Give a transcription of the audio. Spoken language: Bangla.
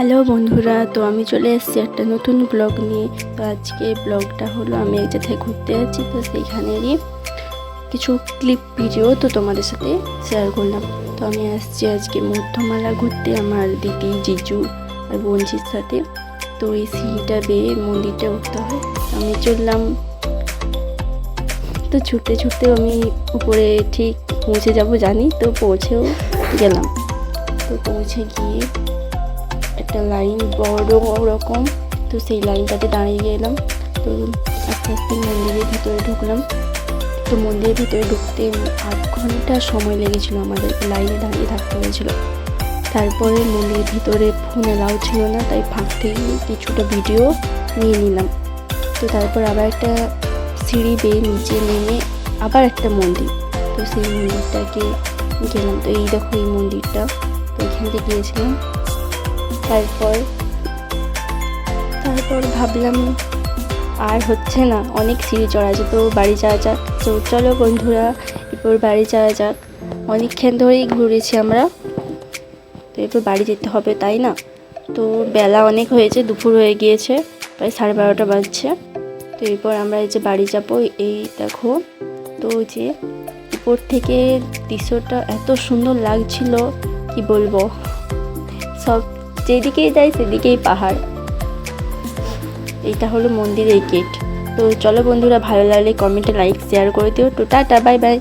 হ্যালো বন্ধুরা, তো আমি চলে এসেছি একটা নতুন ব্লগ নিয়ে। তো আজকে ব্লগটা হলো, আমি এক জায়গায় ঘুরতে যাচ্ছি, তো সেইখানেরই কিছু ক্লিপ ভিডিও তো তোমাদের সাথে শেয়ার করলাম। তো আমি আসছি আজকে মধ্যমালা ঘুরতে আমার দিদি জিজু আর বোনজির সাথে। তো এই সিঁড়িটা বেয়ে মন্দিরটা উঠতে হয়। আমি চললাম। তো ছুটতে ছুটতে আমি উপরে ঠিক পৌঁছে যাব জানি, তো পৌঁছেও গেলাম। তো পৌঁছে গিয়ে একটা লাইন বড় রকম। তো সেই লাইনটাতে দাঁড়িয়ে গেলাম। তো আস্তে আস্তে মন্দিরের ভিতরে ঢুকলাম। তো মন্দিরের ভিতরে ঢুকতে আধ ঘণ্টা সময় লেগেছিল আমাদের। লাইনে দাঁড়িয়ে থাকতে হয়েছিল। তারপরে মন্দিরের ভিতরে ফোন এলাও ছিল না, তাই ফাঁক থেকে কিছুটা ভিডিও নিয়ে নিলাম। তো তারপর আবার একটা সিঁড়ি বেয়ে নিচে নেমে আবার একটা মন্দির। তো সেই মন্দিরটাকে গেলাম। তো এই দেখো এই মন্দিরটা। তো এখান থেকে গিয়েছিলাম। তারপর? তারপর ভাবলাম, আর হচ্ছে না, অনেক সিঁড়ি চড়া আছে, তো বাড়ি যাওয়া যাক। তো চলো বন্ধুরা, এরপর বাড়ি যাওয়া যাক। অনেকক্ষণ ধরেই ঘুরেছি আমরা। তো এরপর বাড়ি যেতে হবে, তাই না? তো বেলা অনেক হয়েছে, দুপুর হয়ে গিয়েছে, প্রায় সাড়ে বারোটা বাজছে। তো এরপর আমরা এই যে বাড়ি যাব, এই দেখো, তো যে উপর থেকে দৃশ্যটা এত সুন্দর লাগছিল, কি বলব? সব যেদিকেই যাই সেদিকেই পাহাড়। এইটা হলো মন্দিরের গেট তো চলো বন্ধুরা, ভালো লাগলে কমেন্টে লাইক শেয়ার করে দিও। তো টাটা বাই বাই